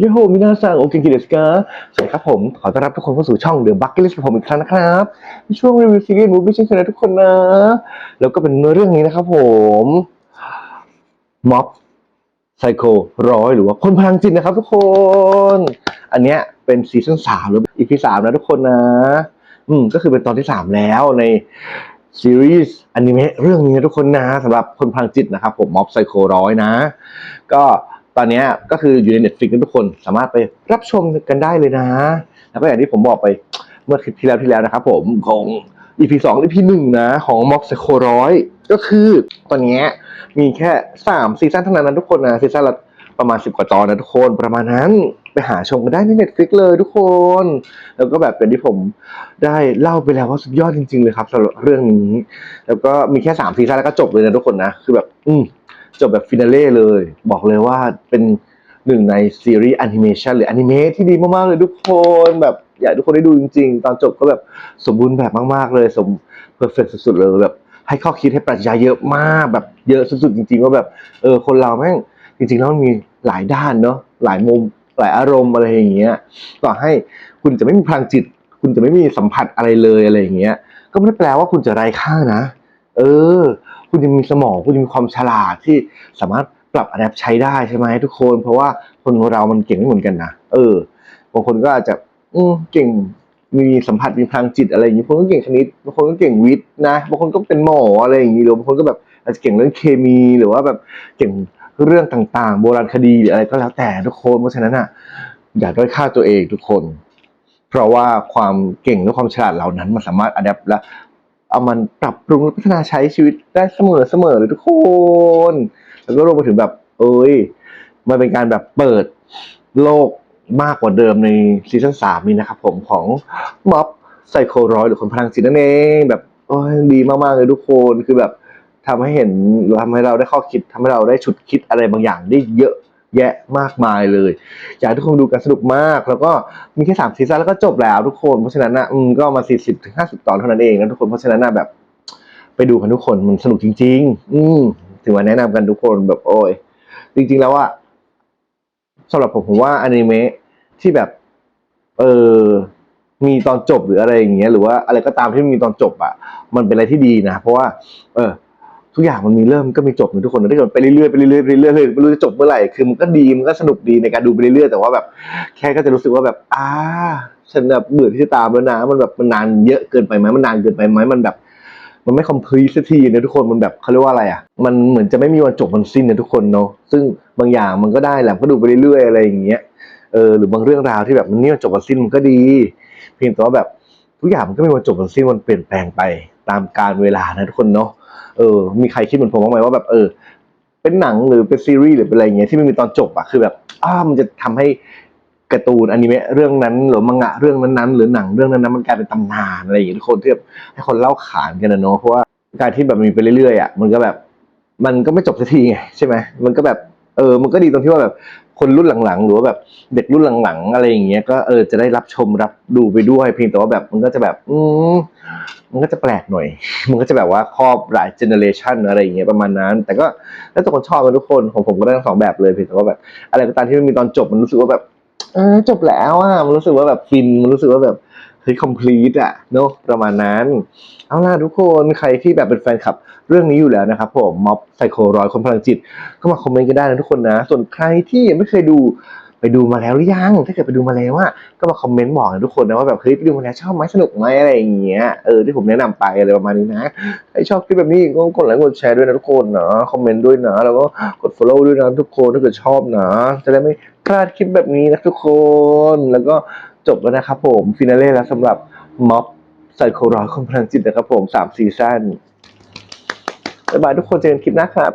โยโฮมินาซังโอเกนกิเดสกาสวัสดีครับผม ขอต้อนรับทุกคนเข้าสู่ช่องเดอะบักเก็ตลิสต์ของผมอีกครั้งนะครับในช่วงรีวิวซีรีส์มูฟวี่เช่นเคยนะทุกคนนะ แล้วก็เป็นเรื่องนี้นะครับผมม็อบไซโคร้อยหรือว่าคนพลังจิตนะครับทุกคน อันเนี้ยเป็นซีซั่นสามหรืออีพีสามนะทุกคนนะ อืมก็คือเป็นตอนที่สามแล้วในซีรีส์อนิเมะเรื่องนี้นะทุกคนนะสำหรับคนพลังจิตนะครับผมม็อบไซโคร้อยนะ ก็ อนนี้ก็คืออยู่ใน Netflix นะทุกคนสามารถไปรับชมกันได้เลยนะ แล้วก็อย่างที่ผมบอกไปเมื่อคลิปที่แล้วที่แล้วนะครับผมของ EP สอง EP หนึ่งนะ ของม็อบไซโคร้อยก็คือตอนนี้มีแค่สามซีซั่นเท่านั้นนะทุกคนนะซีซั่นละประมาณสิบกว่าตอนนะทุกคนประมาณนั้นไปหาชมกันได้ใน Netflix เลยทุกคน แล้วก็แบบเป็นที่ผมได้เล่าไปแล้วว่าสุดยอดจริง ๆ เลยครับสำหรับเรื่องนี้ แล้วก็มีแค่สามซีซั่นแล้วก็จบเลยนะทุกคนนะ คือแบบ อืม จบแบบฟินาเล่เลย บอกเลยว่าเป็นหนึ่งในซีรีส์แอนิเมชันหรืออนิเมะที่ดีมาก ๆ เลยทุกคนแบบอยากให้ทุกคนได้ดูจริง ๆ ตอนจบก็แบบสมบูรณ์แบบมาก ๆ เลย สมเพอร์เฟกสุด ๆ เลยแบบ ให้ข้อคิดให้ปรัชญาเยอะมากแบบเยอะสุด ๆ จริง ๆ ว่าแบบเออคนเราแม่งจริง ๆ แล้วมันมีหลายด้านเนาะหลายมุมหลายอารมณ์อะไรอย่างเงี้ยต่อให้คุณจะไม่มีพลังจิต คุณจะไม่มีสัมผัสอะไรเลยอะไรอย่างเงี้ยก็ไม่ได้แปลว่าคุณจะไร้ค่านะ เออ คุณยังมีสมองคุณยังมีความฉลาดที่สามารถปรับอัดแอปใช้ได้ใช่ไหมทุกคน เพราะว่าคนเรามันเก่งไม่เหมือนกันนะเออบางคนก็อาจจะ อืเก่งมีสัมผัสมีพลังจิตอะไรอย่างนี้บางคนก็เก่งคณิตบางคนก็เก่งวิทย์นะบางคนก็เป็นหมออะไรอย่างนี้หรือบางคนก็แบบอาจจะเก่งเรื่องเคมีหรือว่าแบบเก่งเรื่องต่างๆ โบราณคดีหรืออะไรก็แล้วแต่ทุกคนเพราะฉะนั้นอะอย่าด้อยค่าตัวเองทุกคน เพราะว่าความเก่งและความฉลาดเหล่านั้นมันสามารถอัดแอปและ เอามันปรับปรุงพัฒนาใช้ชีวิตได้เสมอเสมอเลยทุกคน แล้วก็รวมไปถึงแบบ เอ้ย มันเป็นการแบบเปิดโลกมากกว่าเดิมในซีซั่นสามนี้นะครับผมของม็อบไซโครอยหรือคนพลังจิตนั่นเองแบบโอ้ยดีมากๆเลยทุกคนคือแบบทำให้เห็นทำให้เราได้ข้อคิดทำให้เราได้ฉุดคิดอะไรบางอย่างได้เยอะ แยะมากมายเลย อยากให้ทุกคนดูกันสนุกมาก แล้วก็มีแค่สามซีซั่นแล้วก็จบแล้วทุกคนเพราะฉะนั้นนะอืมก็มาสี่สิบถึงห้าสิบตอนเท่านั้นเองนะทุกคนเพราะฉะนั้นนะแบบ ไปดูกันทุกคนมันสนุกจริง ๆ อืมถือว่าแนะนำกันทุกคนแบบโอ้ยจริง ๆ แล้วอะสำหรับผมผมว่าอนิเมะที่แบบ เออมีตอนจบหรืออะไรอย่างเงี้ยหรือว่าอะไรก็ตามที่มีตอนจบอะมันเป็นอะไรที่ดีนะ เพราะว่า เออ ทุกอย่างมันมีเริ่มก็มีจบเนทุกคนถ้าเกิดไปเรื่อยๆไปเรื่อยๆไปเรื่อยๆเลยไม่รู้จะจบเมื่อไหร่คือมันก็ดีมันก็สนุกดีในการดูไปเรื่อยๆแต่ว่าแบบ แค่ก็จะรู้สึกว่าแบบอ่าฉันแบบเบื่อที่จะตามแล้วนะมันแบบมันนานเยอะเกินไปไหมมันนานเกินไปไหมมันแบบ มันไม่คอมพลีทสักทีนะทุกคนมันแบบเขาเรียกว่าอะไรอะมันเหมือนจะไม่มีวันจบมันสิ้นนะทุกคนเนาะซึ่งบางอย่างมันก็ได้แหละก็ดูไปเรื่อยๆอะไรอย่างเงี้ยเออหรือบางเรื่องราวที่แบบมันนี่มันจบมันสิ้นมันก็ดี เพียงแต่ว่าแบบทุกอย่างมันก็มีวันจบมันสิ้นมันเปลี่ยนแปลงไป ตามกาลเวลานะทุกคนเนาะเออ มีใครคิดเหมือนผมบ้างไหมว่าแบบเออ เป็นหนังหรือเป็นซีรีส์หรือเป็นอะไรเงี้ยที่ไม่มีตอนจบอะคือแบบอ้ามันจะทำให้การ์ตูนอนิเมะเรื่องนั้นหรือมังงะเรื่องนั้นๆ หรือหนังเรื่องนั้นๆมันกลายเป็นตำนานอะไรอย่างเงี้ยทุกคนที่แบบให้คนเล่าขานกันนะเนาะเพราะว่าการที่แบบมีไปเรื่อยๆอะมันก็แบบ มันก็ไม่จบสักทีไงใช่ไหมมันก็แบบ เออมันก็ดีตรงที่ว่าแบบคนรุ่นหลังๆ หรือว่าแบบเด็กรุ่นหลังๆ อะไรอย่างเงี้ยก็เออจะได้รับชมรับดูไปด้วย เพียงแต่ว่าแบบมันก็จะแบบ อืมมันก็จะแปลกหน่อย มันก็จะแบบว่าครอบหลายเจเนอเรชันอะไรอย่างเงี้ยประมาณนั้น แต่ก็แล้วแต่คนชอบกันทุกคนของผมก็ได้ทั้งสองแบบเลยเพียงแต่ว่าแบบ อะไรก็ตามที่มันมีตอนจบมันรู้สึกว่าแบบเออจบแล้วอะมันรู้สึกว่าแบบฟินมันรู้สึกว่าแบบ เฮ้ยคอมพลีทอะเนอะประมาณนั้น เอาล่ะทุกคนใครที่แบบเป็นแฟนคลับ เรื่องนี้อยู่แล้วนะครับผมม็อบไซโครอยคนพลังจิต ก็มาคอมเมนต์กันได้นะทุกคนนะ ส่วนใครที่ยังไม่เคยดูไปดูมาแล้วหรือยัง ถ้าเกิดไปดูมาแล้วอะก็มาคอมเมนต์บอกนะทุกคนนะว่าแบบเฮ้ยไปดูมาแล้วชอบไหมสนุกไหมอะไรอย่างเงี้ย เออที่ผมแนะนำไปอะไรประมาณนี้นะใครชอบคลิปแบบนี้ก็กดไลค์กดแชร์ด้วยนะทุกคนนะคอมเมนต์ด้วยนะ แล้วก็กด follow ด้วยนะทุกคนถ้าเกิดชอบนะ จะได้ไม่พลาดคลิปแบบนี้นะทุกคน แล้วก็ จบแล้วนะครับผมฟินาเล่แล้วสำหรับม็อบไซโครอยคนพลังจิตนะครับผมสามซีซั่นบ๊ายบายทุกคนเจอกันคลิปหน้าครับ